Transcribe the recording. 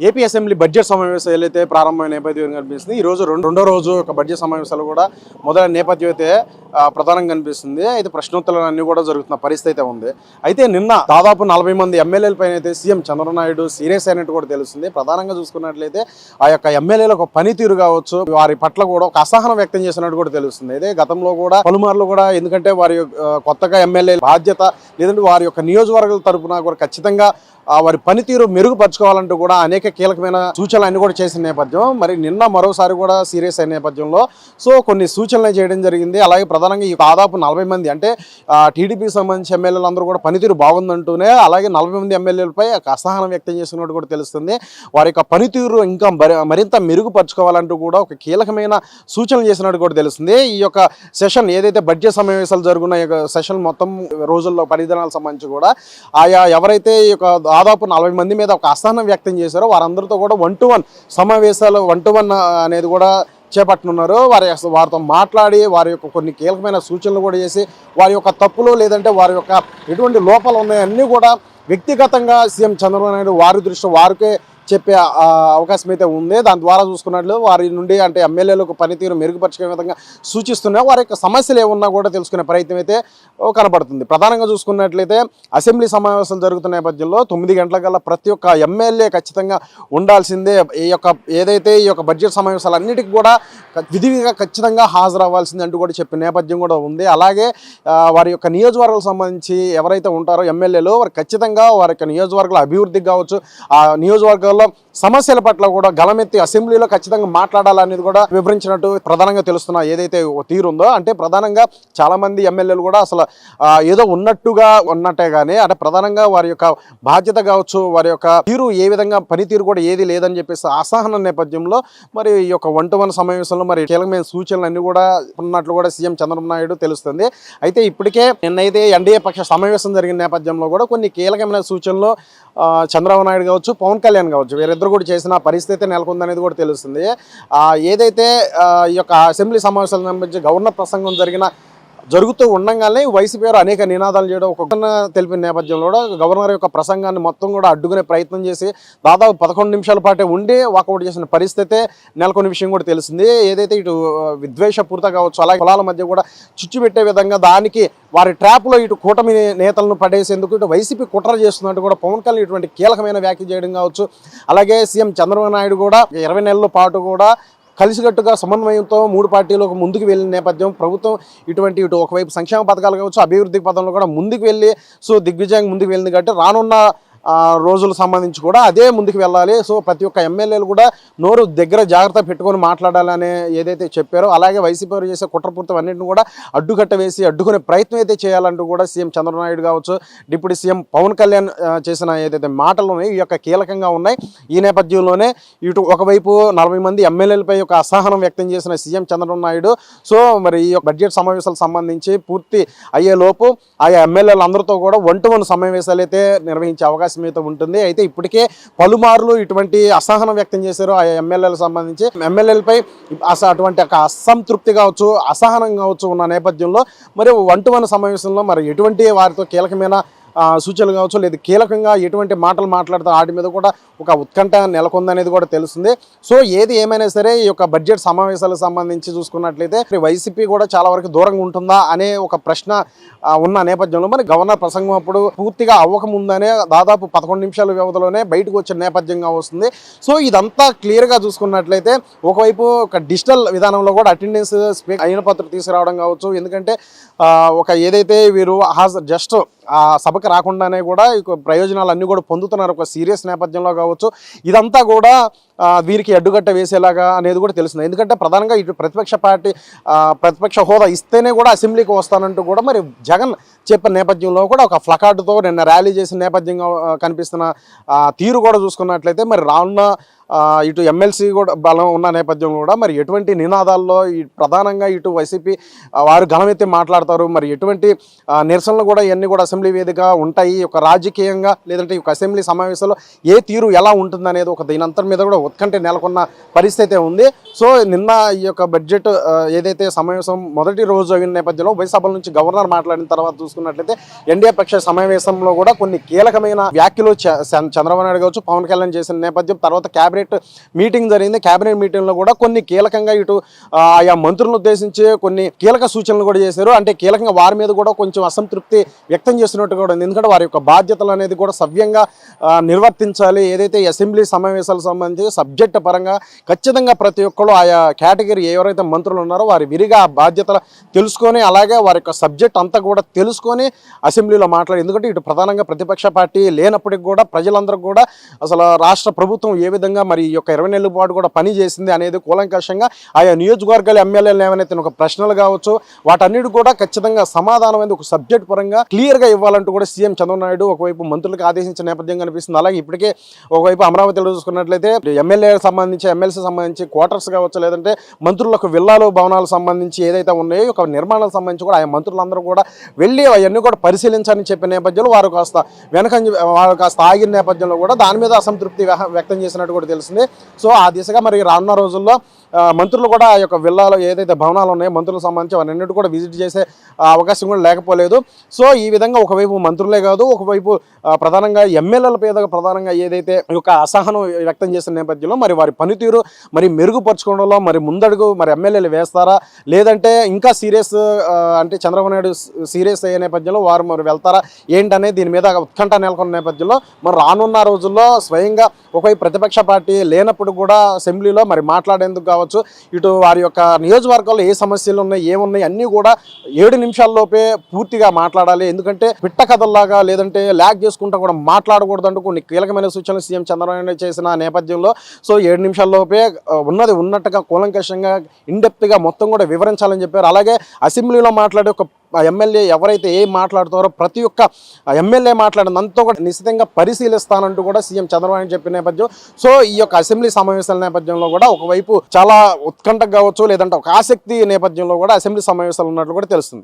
AP assembly budget సమావేశాలు అయితే ప్రారంభమైన నేపథ్యం కనిపిస్తుంది ఈ రోజు రెండు- రెండో రోజు ఒక బడ్జెట్ సమావేశాలు కూడా మొదలైన నేపథ్యం అయితే ప్రధానంగా కనిపిస్తుంది. అయితే ప్రశ్నోత్తరాలు అన్ని కూడా జరుగుతున్న పరిస్థితి అయితే ఉంది. అయితే నిన్న దాదాపు నలభై మంది ఎమ్మెల్యేల పైన అయితే సీఎం చంద్రనాయుడు నాయుడు సీరియస్ అయినట్టు కూడా తెలుస్తుంది. ప్రధానంగా చూసుకున్నట్లయితే ఆ యొక్క ఎమ్మెల్యేల ఒక పనితీరు కావచ్చు వారి పట్ల కూడా ఒక అసహనం వ్యక్తం చేసినట్టు కూడా తెలుస్తుంది. అయితే గతంలో కూడా పలుమార్లు కూడా ఎందుకంటే వారి కొత్తగా ఎమ్మెల్యే బాధ్యత లేదంటే వారి యొక్క నియోజకవర్గాల తరపున కూడా ఖచ్చితంగా వారి పనితీరు మెరుగుపరచుకోవాలంటూ కూడా అనేక కీలకమైన సూచనలు అన్ని కూడా చేసిన నేపథ్యం. మరి నిన్న మరోసారి కూడా సీరియస్ అయిన నేపథ్యంలో. సో కొన్ని సూచనలు చేయడం జరిగింది. అలాగే ప్రధానంగా ఈ దాదాపు నలభై మంది అంటే టీడీపీకి సంబంధించి ఎమ్మెల్యేలు అందరూ కూడా పనితీరు బాగుందంటూనే అలాగే నలభై మంది ఎమ్మెల్యేలపై ఒక అసహనం వ్యక్తం చేస్తున్నట్టు కూడా తెలుస్తుంది. వారి యొక్క పనితీరు ఇంకా మరింత మెరుగుపరచుకోవాలంటూ కూడా ఒక కీలకమైన సూచనలు చేసినట్టు కూడా తెలుస్తుంది. ఈ యొక్క సెషన్ ఏదైతే బడ్జెట్ సమావేశాలు జరుగున్న సెషన్ మొత్తం రోజుల్లో పరిధానాలకు సంబంధించి కూడా ఆయా ఎవరైతే ఈ యొక్క దాదాపు నలభై మంది మీద ఒక అసహనం వ్యక్తం చేశారో వారందరితో కూడా వన్ టు వన్ సమావేశాలు వన్ టు వన్ అనేది కూడా చేపట్టనున్నారు. వారి వారితో మాట్లాడి వారి యొక్క కొన్ని కీలకమైన సూచనలు కూడా చేసి వారి యొక్క తప్పులు లేదంటే వారి యొక్క ఎటువంటి లోపాలు ఉన్నాయన్నీ కూడా వ్యక్తిగతంగా సీఎం చంద్రబాబు నాయుడు వారి దృష్టి వారికే చెప్పే అవకాశం అయితే ఉంది. దాని ద్వారా చూసుకున్నట్లు వారి నుండి అంటే ఎమ్మెల్యేలకు పనితీరు మెరుగుపరచుకునే విధంగా సూచిస్తున్న వారి యొక్క సమస్యలు ఏమున్నా కూడా తెలుసుకునే ప్రయత్నం అయితే కనబడుతుంది. ప్రధానంగా చూసుకున్నట్లయితే అసెంబ్లీ సమావేశాలు జరుగుతున్న నేపథ్యంలో తొమ్మిది గంటల కల్లా ప్రతి ఒక్క ఎమ్మెల్యే ఖచ్చితంగా ఉండాల్సిందే. ఈ యొక్క ఏదైతే ఈ యొక్క బడ్జెట్ సమావేశాలు అన్నిటికీ కూడా విధిగా ఖచ్చితంగా హాజరవ్వాల్సింది అంటూ కూడా చెప్పిన నేపథ్యం కూడా ఉంది. అలాగే వారి యొక్క నియోజకవర్గాలకు సంబంధించి ఎవరైతే ఉంటారో ఎమ్మెల్యేలు వారు ఖచ్చితంగా వారి యొక్క నియోజకవర్గాల అభివృద్ధికి కావచ్చు ఆ నియోజకవర్గాల్లో సమస్యల పట్ల కూడా గలమెత్తి అసెంబ్లీలో ఖచ్చితంగా మాట్లాడాలనేది కూడా వివరించినట్టు ప్రధానంగా తెలుస్తున్న ఏదైతే ఓ తీరు ఉందో అంటే ప్రధానంగా చాలా మంది ఎమ్మెల్యేలు కూడా అసలు ఏదో ఉన్నట్టుగా ఉన్నట్టే కానీ అంటే ప్రధానంగా వారి యొక్క బాధ్యత కావచ్చు వారి యొక్క తీరు ఏ విధంగా పనితీరు కూడా ఏది లేదని చెప్పేసి అసహన నేపథ్యంలో మరి ఈ యొక్క వన్ టు వన్ సమావేశంలో మరి కీలకమైన సూచనలు అన్ని కూడా ఉన్నట్లు కూడా సీఎం చంద్రబాబు నాయుడు తెలుస్తుంది. అయితే ఇప్పటికే నిన్నైతే ఎన్డీఏ పక్ష సమావేశం జరిగిన నేపథ్యంలో కూడా కొన్ని కీలకమైన సూచనలు చంద్రబాబు నాయుడు కావచ్చు పవన్ కళ్యాణ్ కావచ్చు వీరిద్దరు కూడా చేసిన పరిస్థితి నెలకొందనేది కూడా తెలుస్తుంది. ఏదైతే ఈ యొక్క అసెంబ్లీ సమావేశాలకు సంబంధించి గవర్నర్ ప్రసంగం జరిగిన జరుగుతూ ఉండగానే వైసీపీ వారు అనేక నినాదాలు చేయడం ఒక తెలిపిన నేపథ్యంలో కూడా గవర్నర్ యొక్క ప్రసంగాన్ని మొత్తం కూడా అడ్డుకునే ప్రయత్నం చేసి దాదాపు పదకొండు నిమిషాల పాటే ఉండి వాకౌట్ చేసిన పరిస్థితి నెలకొన్న విషయం కూడా తెలిసింది. ఏదైతే ఇటు ఆ, విద్వేషపూరిత కావచ్చు అలాగే కులాల మధ్య కూడా చిచ్చు పెట్టే విధంగా దానికి వారి ట్రాప్లో ఇటు కూటమి నేతలను పడేసేందుకు ఇటు వైసీపీ కుట్ర చేస్తున్నట్టు కూడా పవన్ కళ్యాణ్ ఇటువంటి కీలకమైన వ్యాఖ్య చేయడం కావచ్చు. అలాగే సీఎం చంద్రబాబు నాయుడు కూడా ఇరవై నెలల పాటు కూడా కలిసికట్టుగా సమన్వయంతో మూడు పార్టీలకు ముందుకు వెళ్ళిన నేపథ్యం ప్రభుత్వం ఇటువంటి ఇటు ఒకవైపు సంక్షేమ పథకాలు కావచ్చు అభివృద్ధి పథంలో కూడా ముందుకు వెళ్ళి సో దిగ్విజయంగా ముందుకు వెళ్ళింది కాబట్టి రానున్న రోజులు సంబంధించి కూడా అదే ముందుకు వెళ్ళాలి. సో ప్రతి ఒక్క ఎమ్మెల్యేలు కూడా నోరు దగ్గర జాగ్రత్త పెట్టుకొని మాట్లాడాలని ఏదైతే చెప్పారో అలాగే వైసీపీ వారు చేసే కుట్రపూర్తం అన్నింటిని కూడా అడ్డుకట్ట వేసి అడ్డుకునే ప్రయత్నం అయితే చేయాలంటూ కూడా సీఎం చంద్రబాబు కావచ్చు డిప్యూటీ సీఎం పవన్ కళ్యాణ్ చేసిన ఏదైతే మాటలు ఉన్నాయో ఈ యొక్క కీలకంగా ఉన్నాయి. ఈ నేపథ్యంలోనే ఇటు ఒకవైపు నలభై మంది ఎమ్మెల్యేలపై ఒక అసహనం వ్యక్తం చేసిన సీఎం చంద్రబాబు నాయుడు సో మరి ఈ యొక్క బడ్జెట్ సమావేశాలకు సంబంధించి పూర్తి అయ్యేలోపు ఆయా ఎమ్మెల్యేలు అందరితో కూడా వన్ టు వన్ సమావేశాలు అయితే నిర్వహించే అవకాశం అయితే ఉంటుంది. అయితే ఇప్పటికే పలుమార్లు ఇటువంటి అసహనం వ్యక్తం చేశారు ఆ ఎమ్మెల్యేలకు సంబంధించి. ఎమ్మెల్యేలపై అస అటువంటి ఒక అసంతృప్తి కావచ్చు అసహనం కావచ్చు ఉన్న నేపథ్యంలో మరి వన్ టు వన్ సమావేశంలో మరి ఎటువంటి వారితో కీలకమైన సూచనలు కావచ్చు లేదు కీలకంగా ఎటువంటి మాటలు మాట్లాడతారు వాటి మీద కూడా ఒక ఉత్కంఠ నెలకొందనేది కూడా తెలుస్తుంది. సో ఏది ఏమైనా సరే ఈ యొక్క బడ్జెట్ సమావేశాలకు సంబంధించి చూసుకున్నట్లయితే వైసీపీ కూడా చాలా వరకు దూరంగా ఉంటుందా అనే ఒక ప్రశ్న ఉన్న నేపథ్యంలో మరి గవర్నర్ ప్రసంగం అప్పుడు పూర్తిగా అవ్వకముందనే దాదాపు పదకొండు నిమిషాల వ్యవధిలోనే బయటకు వచ్చిన నేపథ్యంగా వస్తుంది. సో ఇదంతా క్లియర్గా చూసుకున్నట్లయితే ఒకవైపు ఒక డిజిటల్ విధానంలో కూడా అటెండెన్స్ అయిన పత్రం తీసుకురావడం కావచ్చు ఎందుకంటే ఒక ఏదైతే వీరు హాజరు జస్ట్ ఆ సభకు రాకుండానే కూడా ప్రయోజనాలు అన్నీ కూడా పొందుతున్నారు. ఒక సీరియస్ నేపథ్యంలో కావచ్చు. ఇదంతా కూడా వీరికి అడ్డుకట్ట వేసేలాగా అనేది కూడా తెలుస్తుంది. ఎందుకంటే ప్రధానంగా ఇటు ప్రతిపక్ష పార్టీ ప్రతిపక్ష హోదా ఇస్తేనే కూడా అసెంబ్లీకి వస్తానంటూ కూడా మరి జగన్ చెప్పిన నేపథ్యంలో కూడా ఒక ఫ్లకార్డుతో నిన్న ర్యాలీ చేసిన నేపథ్యంగా కనిపిస్తున్న తీరు కూడా చూసుకున్నట్లయితే మరి రానున్న ఇటు ఎమ్మెల్సీ కూడా బలం ఉన్న నేపథ్యంలో కూడా మరి ఎటువంటి నినాదాల్లో ప్రధానంగా ఇటు వైసీపీ వారు గళమెత్తి మాట్లాడతారు. మరి ఎటువంటి నిరసనలు కూడా ఇవన్నీ కూడా అసెంబ్లీ వేదిక ఉంటాయి. ఒక రాజకీయంగా లేదంటే ఒక అసెంబ్లీ సమావేశంలో ఏ తీరు ఎలా ఉంటుంది అనేది ఒక దీనంతటి మీద కూడా ఉత్కంఠ నెలకొన్న పరిస్థితి ఉంది. సో నిన్న ఈ యొక్క బడ్జెట్ ఏదైతే సమావేశం మొదటి రోజు అయిన నేపథ్యంలో ఉభయ సభల నుంచి గవర్నర్ మాట్లాడిన తర్వాత చూసుకున్నట్లయితే ఎన్డీఏ పక్ష సమావేశంలో కూడా కొన్ని కీలకమైన వ్యాఖ్యలు చ- చంద్రబాబు నాయుడు కావచ్చు పవన్ కళ్యాణ్ చేసిన నేపథ్యం తర్వాత క్యాబినెట్ మీటింగ్ జరిగింది. క్యాబినెట్ మీటింగ్లో కూడా కొన్ని కీలకంగా ఇటు ఆయా మంత్రులను ఉద్దేశించి కొన్ని కీలక సూచనలు కూడా చేశారు. అంటే కీలకంగా వారి మీద కూడా కొంచెం అసంతృప్తి వ్యక్తం చేసినట్టు కూడా ఉంది. ఎందుకంటే వారి యొక్క బాధ్యతలు అనేది కూడా సవ్యంగా నిర్వర్తించాలి. ఏదైతే అసెంబ్లీ సమావేశాలకు సంబంధించి సబ్జెక్ట్ పరంగా ఖచ్చితంగా ప్రతి ఒక్కరు ఆయా కేటగిరీ ఎవరైతే మంత్రులు ఉన్నారో వారి విరిగా బాధ్యతలు తెలుసుకొని అలాగే వారి యొక్క సబ్జెక్ట్ అంతా కూడా తెలుసుకొని అసెంబ్లీలో మాట్లాడి ఎందుకంటే ఇటు ప్రధానంగా ప్రతిపక్ష పార్టీ లేనప్పటికి కూడా ప్రజలందరూ కూడా అసలు రాష్ట్ర ప్రభుత్వం ఏ విధంగా మరి ఈ యొక్క ఇరవై నెలల పాటు కూడా పని చేసింది అనేది కూలంకషంగా ఆయా నియోజకవర్గాల ఎమ్మెల్యేలు ఏమైనా ఒక ప్రశ్నలు కావచ్చు వాటన్నిటి కూడా ఖచ్చితంగా సమాధానం అనేది ఒక సబ్జెక్ట్ పరంగా క్లియర్గా ఇవ్వాలంటూ కూడా సీఎం చంద్రబాబు నాయుడు ఒకవైపు మంత్రులకు ఆదేశించిన నేపథ్యం కనిపిస్తుంది. అలాగే ఇప్పటికే ఒకవైపు అమరావతిలో చూసుకున్నట్లయితే ఎమ్మెల్యే సంబంధించి ఎమ్మెల్సీ సంబంధించి క్వార్టర్స్ కావచ్చు లేదంటే మంత్రులకు విల్లాలు భవనాలకు సంబంధించి ఏదైతే ఉన్నాయో ఒక నిర్మాణాలకు సంబంధించి కూడా ఆయా మంత్రులందరూ కూడా వెళ్ళి అవన్నీ కూడా పరిశీలించాలని చెప్పిన నేపథ్యంలో వారు కాస్త వెనక వారు కాస్త ఆగిన నేపథ్యంలో కూడా దాని మీద అసంతృప్తి వ్యక్తం చేసినట్టు కూడా తెలిసింది సో ఆ దిశగా మరి రానున్న రోజుల్లో మంత్రులు కూడా ఆ యొక్క విల్లాలో ఏదైతే భవనాలు ఉన్నాయో మంత్రులకు సంబంధించి అవన్నీ కూడా విజిట్ చేసే అవకాశం కూడా లేకపోలేదు. సో ఈ విధంగా ఒకవైపు మంత్రులే కాదు ఒకవైపు ప్రధానంగా ఎమ్మెల్యేల పేద ప్రధానంగా ఏదైతే యొక్క అసహనం వ్యక్తం చేసిన నేపథ్యంలో మరి వారి పనితీరు మరి మెరుగుపరచుకోవడంలో మరి ముందడుగు మరి ఎమ్మెల్యేలు వేస్తారా? లేదంటే ఇంకా సీరియస్ అంటే చంద్రబాబు నాయుడు సీరియస్ అయ్యే నేపథ్యంలో వారు మరి వెళ్తారా? ఏంటనే దీని మీద ఉత్కంఠ నెలకొన్న నేపథ్యంలో మరి రానున్న రోజుల్లో స్వయంగా ఒకవైపు ప్రతిపక్ష పార్టీ లేనప్పుడు కూడా అసెంబ్లీలో మరి మాట్లాడేందుకు కావచ్చు? ఇటు వారి యొక్క నియోజకవర్గాల్లో ఏ సమస్యలు ఉన్నాయి ఏమున్నాయి అన్నీ కూడా ఏడు నిమిషాల్లోపే పూర్తిగా మాట్లాడాలి. ఎందుకంటే పిట్ట కథల్లాగా లేదంటే ల్యాగ్ చేసుకుంటా కూడా మాట్లాడకూడదు అంటూ కొన్ని కీలకమైన సూచనలు సీఎం చంద్రబాబు చేసిన నేపథ్యంలో సో ఏడు నిమిషాల్లోపే ఉన్నది ఉన్నట్టుగా కూలంకషంగా ఇండెప్త్గా మొత్తం కూడా వివరించాలని చెప్పారు. అలాగే అసెంబ్లీలో మాట్లాడే ఒక ఎమ్మెల్యే ఎవరైతే ఏం మాట్లాడుతారో ప్రతి ఒక్క ఎమ్మెల్యే మాట్లాడినంతా కూడా నిశ్చితంగా పరిశీలిస్తానంటూ కూడా సీఎం చంద్రబాబు చెప్పిన నేపథ్యం. సో ఈ యొక్క అసెంబ్లీ సమావేశాల నేపథ్యంలో కూడా ఒకవైపు చాలా ఉత్కంఠ కావచ్చు లేదంటే ఒక ఆసక్తి నేపథ్యంలో కూడా అసెంబ్లీ సమావేశాలు ఉన్నట్లు కూడా తెలుస్తుంది.